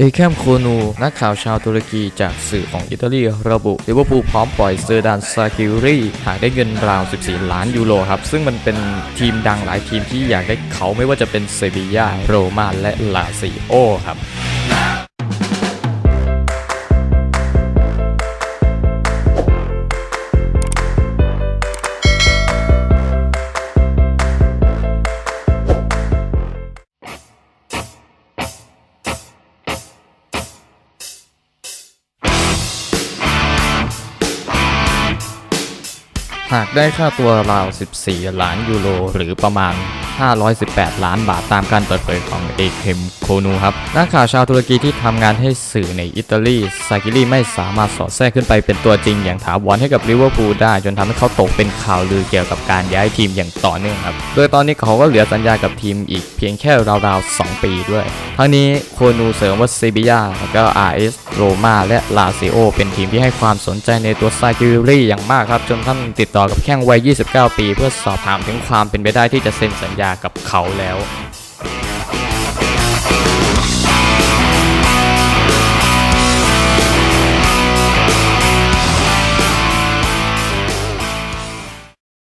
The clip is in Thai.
เอแคมโคนูนักข่าวชาวตุรกีจากสื่อของอิตาลีระบุลิเวอร์พูลพร้อมปล่อยเซอร์ดานซากิรีหากได้เงินราว 14 ล้านยูโรครับ ซึ่งมันเป็นทีมดังหลายทีมที่อยากได้เขาไม่ว่าจะเป็นเซบียาโรมาและลาซิโอครับ หากได้ค่าตัวราว 14 ล้านยูโรหรือประมาณ 518 ล้านบาทตามการเปิดเผยของเอเคมโคนูครับนักข่าวชาวตุรกีที่ทำงานให้สื่อในอิตาลีซากิลีไม่สามารถสอดแทรกขึ้นไปเป็นตัวจริงอย่างถาวรให้กับลิเวอร์พูลได้ จนทำให้เขาตกเป็นข่าวลือเกี่ยวกับการย้ายทีมอย่างต่อเนื่องครับ โดยตอนนี้เขาก็เหลือสัญญากับทีมอีกเพียงแค่ราวๆ 2 ปีด้วย ทั้งนี้โคนูเสริมว่าเซบียาแล้วก็ RS โรมาและลาซิโอเป็นทีมที่ให้ความสนใจในตัวซากิลีอย่างมากครับจนท่านติดต่อกับแข้งวัย 29 ปี เพื่อสอบถามถึงความเป็นไปได้ที่จะเซ็นสัญญาากับเขาแล้ว